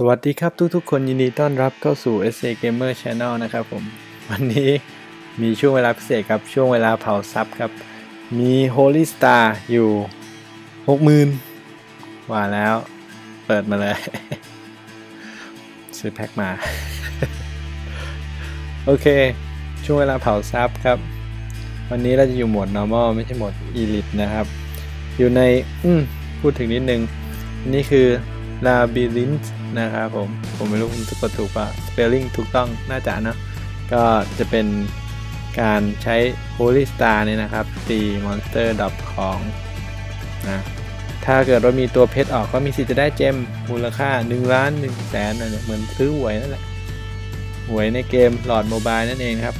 สวัสดีครับทุกๆ คนยินดีต้อนรับเข้าสู่ SA Gamer Channel นะครับผม วันนี้มีช่วงเวลาพิเศษครับ ช่วงเวลาเผาซับครับ มี Holy Star อยู่ 60,000ว่าแล้ว เปิดมาเลย ซื้อแพ็คมา โอเค ช่วงเวลาเผาซับครับ วันนี้เราจะอยู่โหมด normal ไม่ใช่โหมด elite นะครับ อยู่ใน อืมพูดถึงนิดนึง นี่คือ labyrinth นะครับผม ผมไม่รู้ผมสะกดถูกป่ะ spelling ถูกต้องน่าจะเนะ ก็จะเป็นการใช้ holy star เนี่ยนะครับ ตีมอนสเตอร์ดับของนะถ้าเกิดว่ามีตัวเพชรออกก็มีสิทธิ์จะได้เจมมูลค่า1ล้าน1แสนนะเนี่ยเหมือนซื้อหวยนั่นแหละหวยในเกมหลอดโมบายนั่นเองครับ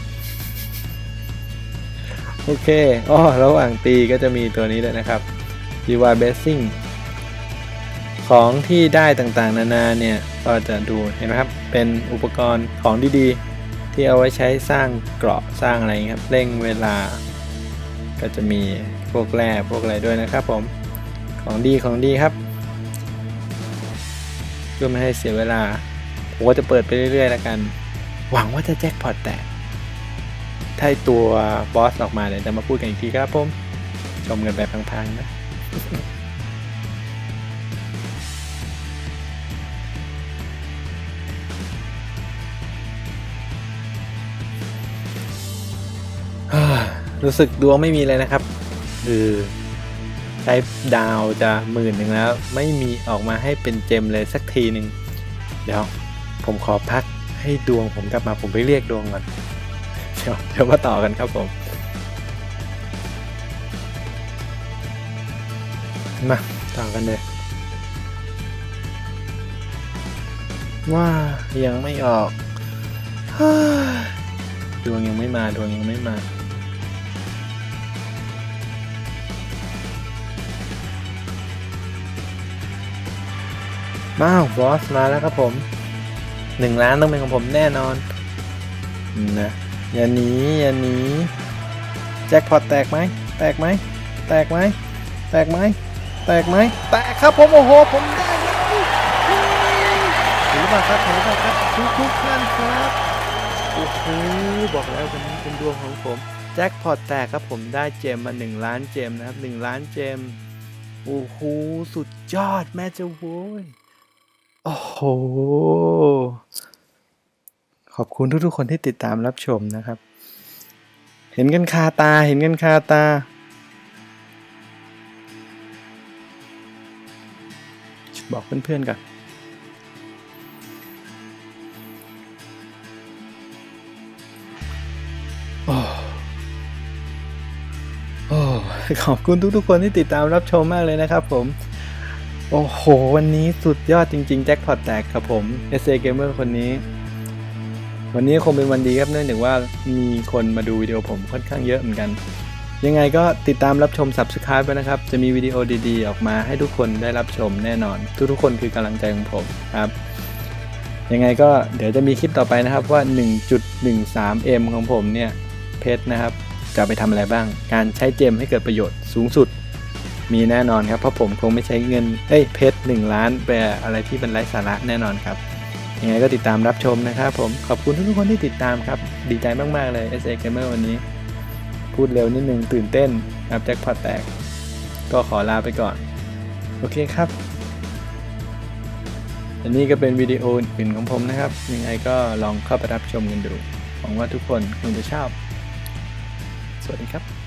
โอเคอ้อระหว่างตีก็จะมีตัวนี้ด้วยนะครับ d i v i b a s i n g ของที่ได้ต่างๆ นานาเนี่ยก็จะดูเห็นไหมครับ เป็นอุปกรณ์ของดีๆ ที่เอาไว้ใช้สร้างเกราะสร้างอะไรอย่างนี้ครับเร่งเวลา ก็จะมีพวกแร่พวกอะไรด้วยนะครับผมของดีของดีครับเพื่อไม่ให้เสียเวลาผมก็จะเปิดไปเรื่อยๆแล้วกัน หวังว่าจะแจ็คพอตแตกถ้าตัวบอสออกมาเดี๋ยวจะมาพูดกันอีกทีครับผมชมกันแบบพังๆนะ รู้สึกดวงไม่มีเลยนะครับ คือใช้ดาวจะหมื่นหนึ่งแล้ว ไม่มีออกมาให้เป็นเจมเลยสักทีหนึ่งเดี๋ยวผมขอพักให้ดวงผมกลับมาผมไปเรียกดวงก่อนเดี๋ยวเดี๋ยวมาต่อกันครับผมมาต่อกันเลยว่ายังไม่ออกดวงยังไม่มาดวงยังไม่มา มาบอสมาแล้วครับผมหนึ่งล้านต้องเป็นของผมแน่นอนนะอย่าหนีอย่าหนีแจ็คพอตแตกไหมแตกไหมแตกไหมแตกไหมแตกไหมแตกครับผมโอ้โหผมได้แล้วเห็นหรือเปล่าครับเห็นหรือเปล่าครับทุกทุกท่านครับโอ้โหบอกแล้ววันนี้เป็นดวงของผมแจ็คพอตแตกครับผมได้เจมมา 1 ล้านเจมนะครับ1ล้านเจมโอ้โหสุดยอดแม่เจ้าโว้ย โอ้โห ขอบคุณทุกๆ คนที่ติดตามรับชมนะครับ เห็นกันคาตา เห็นกันคาตา บอกเพื่อนๆกันโอ้โอ้ขอบคุณทุกๆ คนที่ติดตามรับชมมากเลยนะครับผม โอ้โห วันนี้สุดยอดจริง ๆ แจ็คพอตแตกครับผม SA Gamer คนนี้ วันนี้คงเป็นวันดีครับเนื่องจากว่ามีคนมาดูวิดีโอผมค่อนข้างเยอะเหมือนกัน ยังไงก็ติดตามรับชม Subscribe ไปนะครับ จะมีวิดีโอดีๆ ออกมาให้ทุกคนได้รับชมแน่นอน ทุกๆคนคือกำลังใจของผมครับ ยังไงก็เดี๋ยวจะมีคลิปต่อไปนะครับว่า 1.13M ของผมเนี่ยเพชรนะครับจะไปทำอะไรบ้าง การใช้เจมให้เกิดประโยชน์สูงสุด มีแน่นอนครับ เพราะผมคงไม่ใช้เงินเอ้ยเพชรหนึ่งล้านไปอะไรที่เป็นไร้สาระแน่นอนครับยังไงก็ติดตามรับชมนะครับผมขอบคุณทุกๆคนที่ติดตามครับ ดีใจมากๆเลย SA Gamer วันนี้ พูดเร็วนิดนึงตื่นเต้นครับแจ็คพอตแตก ก็ขอลาไปก่อน โอเคครับ อันนี้ก็เป็นวิดีโออื่นของผมนะครับ ยังไงก็ลองเข้าไปรับชมกันดูหวังว่าทุกคนคงจะชอบ สวัสดีครับ